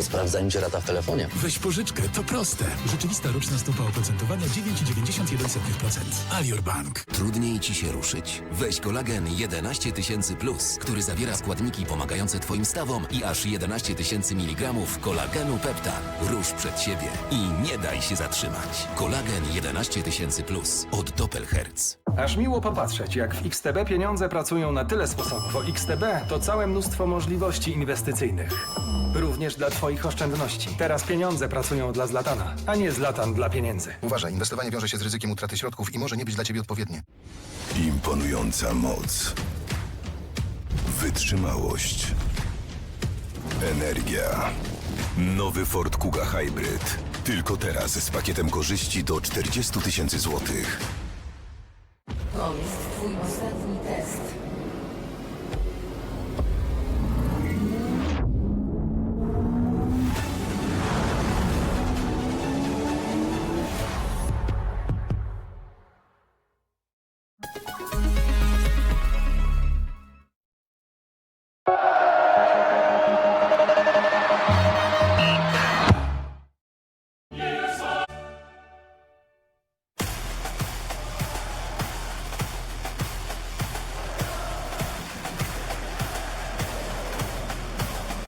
To sprawdź zanim cię rata w telefonie. Weź pożyczkę, to proste. Rzeczywista roczna stopa oprocentowania 9,91%. Alior Bank. Trudniej ci się ruszyć? Weź kolagen 11 tysięcy plus, który zawiera składniki pomagające Twoim stawom i aż 11 tysięcy miligramów kolagenu peptan. Rusz przed siebie i nie daj się zatrzymać. Kolagen 11 tysięcy plus od Doppelherz. Aż miło popatrzeć, jak w XTB pieniądze pracują na tyle sposobów, bo XTB to całe mnóstwo możliwości inwestycyjnych. Również dla Twoich oszczędności. Teraz pieniądze pracują dla Zlatana, a nie Zlatan dla pieniędzy. Uważaj, inwestowanie wiąże się z ryzykiem utraty środków i może nie być dla ciebie odpowiednie. Imponująca moc. Wytrzymałość. Energia. Nowy Ford Kuga Hybrid. Tylko teraz z pakietem korzyści do 40 tysięcy złotych. To jest twój ostatni